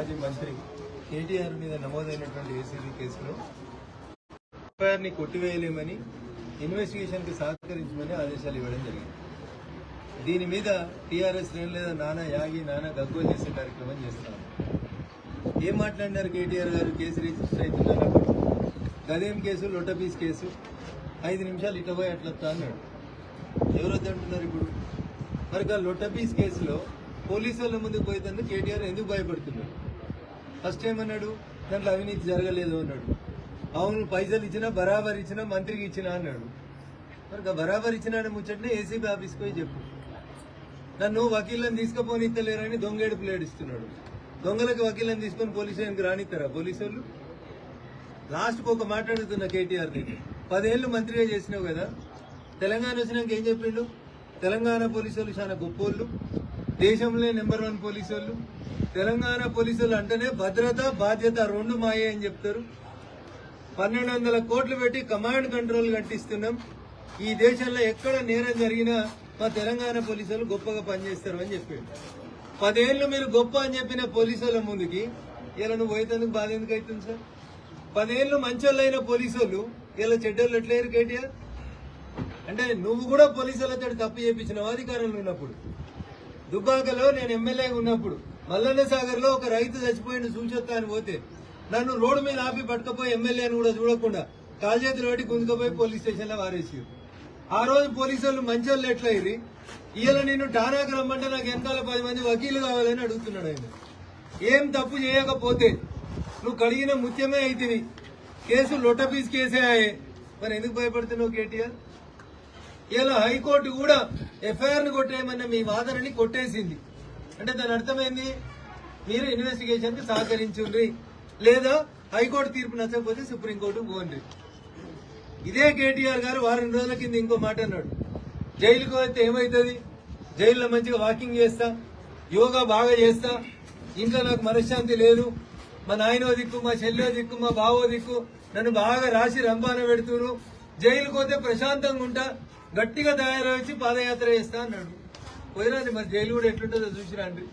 మాజీ మంత్రి కేటీఆర్ మీద నమోదైనటువంటి ఏసీబీ కేసులో ఎఫ్ఐఆర్ని కొట్టివేయలేమని ఇన్వెస్టిగేషన్కి సహకరించమని ఆదేశాలు ఇవ్వడం జరిగింది. దీని మీద టీఆర్ఎస్ లేని లేదా నానా యాగి నానా గగ్గోలు చేసే కార్యక్రమం చేస్తాను ఏం మాట్లాడినారు కేటీఆర్ గారు? కేసు రిజిస్టర్ అవుతున్నారు గదేం కేసు? లొట్టపీస్ కేసు. ఐదు నిమిషాలు ఇట పోయి అట్లా అన్నాడు. ఎవరైతే అంటున్నారు ఇప్పుడు? మరి ఆ లొట్టపీస్ కేసులో పోలీసు వాళ్ళ ముందుకు పోయేందుకు కేటీఆర్ ఎందుకు భయపడుతున్నారు? ఫస్ట్ ఏమన్నాడు? దాంట్లో అవినీతి జరగలేదు అన్నాడు. అవును పైసలు ఇచ్చినా బరాబర్ ఇచ్చినా మంత్రికి ఇచ్చినా అన్నాడు. మరి ఆ బరాబర్ ఇచ్చిన ముచ్చటనే ఏసీబీ ఆఫీస్కి పోయి చెప్పు. నన్ను వకీళ్ళని తీసుకుపోనిత్తలేరని దొంగేడుపులు ఏడుస్తున్నాడు. దొంగలకు వకీళ్ళని తీసుకొని పోలీస్ స్టేషన్కి రానిస్తారా పోలీసు వాళ్ళు లాస్ట్కి ఒక మాట్లాడుతున్న కేటీఆర్ని పదేళ్ళు మంత్రిగా చేసినావు కదా. తెలంగాణ వచ్చినాక ఏం చెప్పిండు? తెలంగాణ పోలీసు వాళ్ళు చాలా గొప్పోళ్ళు. దేశంలో నెంబర్ వన్ పోలీసు వాళ్ళు తెలంగాణ పోలీసులు అంటేనే భద్రత బాధ్యత రెండు మాయే అని చెప్తారు. పన్నెండు వందల కోట్లు పెట్టి కమాండ్ కంట్రోల్ కట్టిస్తున్నాం. ఈ దేశంలో ఎక్కడ నేరం జరిగినా మా తెలంగాణ పోలీసులు గొప్పగా పనిచేస్తారు అని చెప్పాడు పదేళ్ళు మీరు గొప్ప అని చెప్పిన పోలీసుల ముందుకి ఇలా నువ్వు పోయేందుకు బాధ ఎందుకు అవుతుంది సార్? పదేళ్ళు మంచోళ్ళైన పోలీసులు ఇలా చెడ్డోళ్ళు ఎట్లయ్యారు కేటీఆర్? అంటే నువ్వు కూడా పోలీసులతో తప్పు చేయించినావు అధికారంలో ఉన్నప్పుడు. దుబ్బాకలో నేను ఎమ్మెల్యేగా ఉన్నప్పుడు. మల్లన్న సాగర్లో ఒక రైతు చచ్చిపోయిన సూచొత్తా అని పోతే నన్ను రోడ్డు మీద ఆపి పట్టుకపోయి ఎమ్మెల్యేని కూడా చూడకుండా కాల్చేతులు పెట్టి గుంజుకపోయి పోలీస్ స్టేషన్లో వారేసి ఆ రోజు పోలీసు వాళ్ళు మంచి వాళ్ళు ఎట్లయ్యి ఇవాళ నేను ఠానాకు రమ్మంటే నాకు వెనకాల పది మంది వకీలు కావాలని అడుగుతున్నాడు ఆయన. ఏం తప్పు చేయకపోతే నువ్వు కడిగిన ముత్యమే అయితివి. కేసు లొట్టపీస్ కేసే ఆయే. మరి ఎందుకు భయపడుతున్నావు కేటీఆర్? ఇలా హైకోర్టు కూడా ఎఫ్ఐఆర్ కొట్టేయమన్న మీ వాదనని కొట్టేసింది. అంటే దాని అర్థమైంది? మీరు ఇన్వెస్టిగేషన్కి సహకరించుండ్రి. లేదా హైకోర్టు తీర్పు నచ్చకపోతే సుప్రీంకోర్టు పోండి ఇదే కేటీఆర్ గారు వారం రోజుల కింద ఇంకో మాట అన్నాడు. జైలుకు అయితే ఏమవుతుంది జైల్లో మంచిగా వాకింగ్ చేస్తా యోగా బాగా చేస్తా. ఇంట్లో నాకు మనశ్శాంతి లేదు. మా నాయనో దిక్కు మా చెల్లో దిక్కు మా బావో దిక్కు నన్ను బాగా రాసి రంపాన పెడుతురు. జైలుకు పోతే ప్రశాంతంగా ఉంటా గట్టిగా తయారవచ్చి పాదయాత్ర చేస్తా అన్నాడు. కుదరదు మరి జైలు కూడా ఎట్లుంటుందో చూసిరండి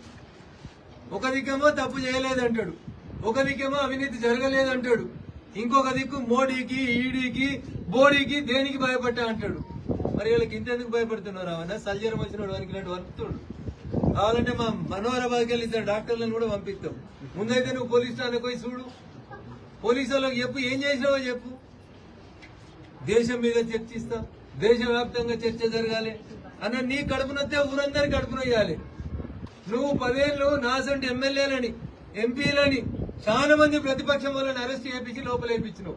ఒక దిక్కేమో తప్పు చేయలేదంటాడు. ఒక దిక్కేమో అవినీతి జరగలేదంటాడు. ఇంకొక దిక్కు మోడీకి ఈడీకి బోడీకి దేనికి భయపడ్డా అంటాడు. మరి వీళ్ళకి ఇంతెందుకు భయపడుతున్నారు అవన్న సల్జరం వచ్చినాడు వారికి ఇలాంటి వణుకుతాడు కావాలంటే మా మనోహరాబాద్కి వెళ్ళి ఇద్దరు డాక్టర్లను కూడా పంపిస్తాం ముందైతే నువ్వు పోలీస్ స్టేషన్కి పోయి చూడు. పోలీసు వాళ్ళకి చెప్పు ఏం చేసినావో చెప్పు. దేశం మీద చర్చిస్తా. దేశవ్యాప్తంగా చర్చ జరగాలి. అన్న నీ కడుపునొస్తే ఊరందరి కడుపునొయ్యాలి నువ్వు పదేళ్ళు నాసంటి ఎమ్మెల్యేలని ఎంపీలని చాలా మంది ప్రతిపక్షం వాళ్ళని అరెస్ట్ చేయించి లోపల వేయించినావు.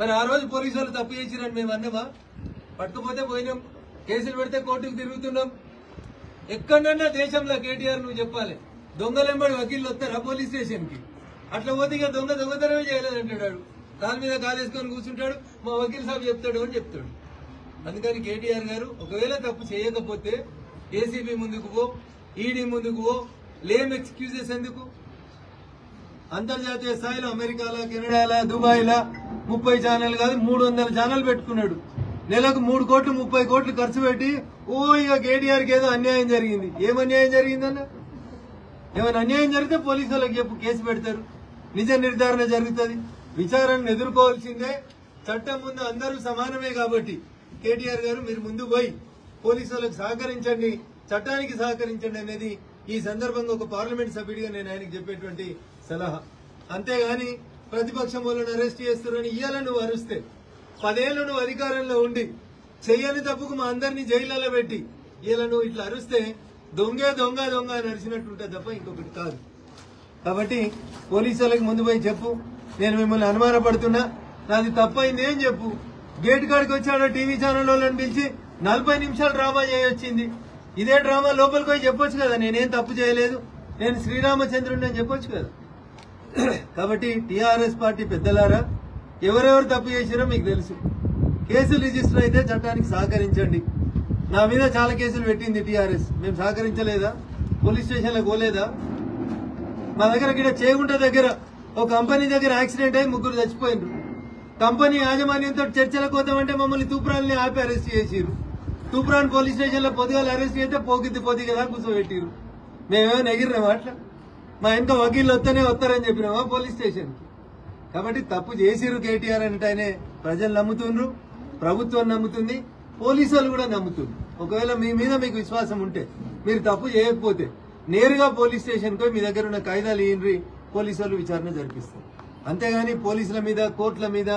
మరి ఆ రోజు పోలీసు వాళ్ళు తప్పు చేసిరని మేము అన్నమా? పట్టుకుపోతే పోయినాం. కేసులు పెడితే కోర్టుకు తిరుగుతున్నాం. ఎక్కడన్నా దేశంలో కేటీఆర్ నువ్వు చెప్పాలి. దొంగలెంబడి వకీళ్ళు వస్తారా పోలీస్ స్టేషన్కి? అట్లా పోతే ఇక దొంగ దొంగతనమే చేయలేదంటాడు కాలు మీద కాలేసుకొని కూర్చుంటాడు. మా వకీల్ సాబ్ చెప్తాడు అని చెప్తాడు. అందుకని కేటీఆర్ గారు ఒకవేళ తప్పు చేయకపోతే ఏసీబీ ముందుకు పో ఈడీ ముందుకు పో లేం ఎక్స్క్యూజెస్ ఎందుకు? అంతర్జాతీయ స్థాయిలో అమెరికాలో కెనడాలా దుబాయ్లా ముప్పై ఛానల్ కాదు మూడు వందల ఛానల్ పెట్టుకున్నాడు. నెలకు మూడు కోట్లు ముప్పై కోట్లు ఖర్చు పెట్టి ఓ ఇక కేటీఆర్కి ఏదో అన్యాయం జరిగింది. ఏం అన్యాయం జరిగిందన్న? ఏమైనా అన్యాయం జరిగితే పోలీసు వాళ్ళకి చెప్పు కేసు పెడతారు. నిజ నిర్ధారణ జరుగుతుంది. విచారణను ఎదుర్కోవాల్సిందే. చట్టం ముందు అందరూ సమానమే కాబట్టి కేటీఆర్ గారు మీరు ముందు పోయి పోలీసులకు వాళ్ళకి సహకరించండి చట్టానికి సహకరించండి అనేది ఈ సందర్భంగా ఒక పార్లమెంట్ సభ్యుడిగా నేను ఆయనకు చెప్పేటువంటి సలహా. అంతేగాని ప్రతిపక్షం వాళ్ళని అరెస్ట్ చేస్తున్నారని ఇయ్యాల నువ్వు అరుస్తే. పదేళ్ళు నువ్వు అధికారంలో ఉండి చెయ్యని తప్పుకు మా అందరినీ జైల్లో పెట్టి ఇలా నువ్వు ఇట్లా అరుస్తే దొంగే దొంగ దొంగ అని అరిచినట్టు ఉంటుంది తప్ప ఇంకొకటి కాదు. కాబట్టి పోలీసు వాళ్ళకి ముందు పోయి చెప్పు నేను మిమ్మల్ని అనుమానపడుతున్నా నాది తప్పైంది ఏం చెప్పు? గేట్ కాడికి వచ్చాడో టీవీ ఛానల్ వాళ్ళని పిలిచి నలభై నిమిషాలు డ్రామా చేయొచ్చింది. ఇదే డ్రామా లోపలికి పోయి చెప్పొచ్చు కదా నేనేం తప్పు చేయలేదు. నేను శ్రీరామచంద్రుడిని అని చెప్పొచ్చు కదా. కాబట్టి టీఆర్ఎస్ పార్టీ పెద్దలారా ఎవరెవరు తప్పు చేసిరో మీకు తెలుసు. కేసులు రిజిస్టర్ అయితే చట్టానికి సహకరించండి. నా మీద చాలా కేసులు పెట్టింది టీఆర్ఎస్. మేము సహకరించలేదా? పోలీస్ స్టేషన్లకు పోలేదా? మా దగ్గర ఇక్కడ చేగుంట దగ్గర ఒక కంపెనీ దగ్గర యాక్సిడెంట్ అయి ముగ్గురు చచ్చిపోయినారు. కంపెనీ యాజమాన్యంతో చర్చలకు పోతామంటే మమ్మల్ని తూప్రాన్ని ఆపి అరెస్ట్ చేసిరు తూప్రాన్ పోలీస్ స్టేషన్లో అరెస్ట్ చేస్తే పోకిద్ది పొద్దుగా కూర్చోబెట్టిరు మేమేమో ఎగిరినాం అట్లా? మా ఇంకా వకీళ్ళు వస్తేనే వస్తారని చెప్పినామా పోలీస్ స్టేషన్కి? కాబట్టి తప్పు చేసిర్రు కేటీఆర్ అంటేనే ప్రజలు నమ్ముతుండ్రు ప్రభుత్వం నమ్ముతుంది పోలీసు వాళ్ళు కూడా నమ్ముతుంది ఒకవేళ మీ మీద మీకు విశ్వాసం ఉంటే మీరు తప్పు చేయకపోతే నేరుగా పోలీస్ స్టేషన్కి మీ దగ్గర ఉన్న కాయిదాలు ఇయ్యండ్రి పోలీసు వాళ్ళు విచారణ జరిపిస్తారు. అంతేగాని పోలీసుల మీద కోర్టుల మీద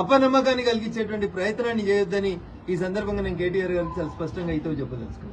అపనమ్మకాన్ని కలిగించేటువంటి ప్రయత్నాన్ని చేయొద్దని ఈ సందర్భంగా నేను కేటీఆర్ గారికి చాలా స్పష్టంగా అయితే చెప్పదలుచుకున్నాను.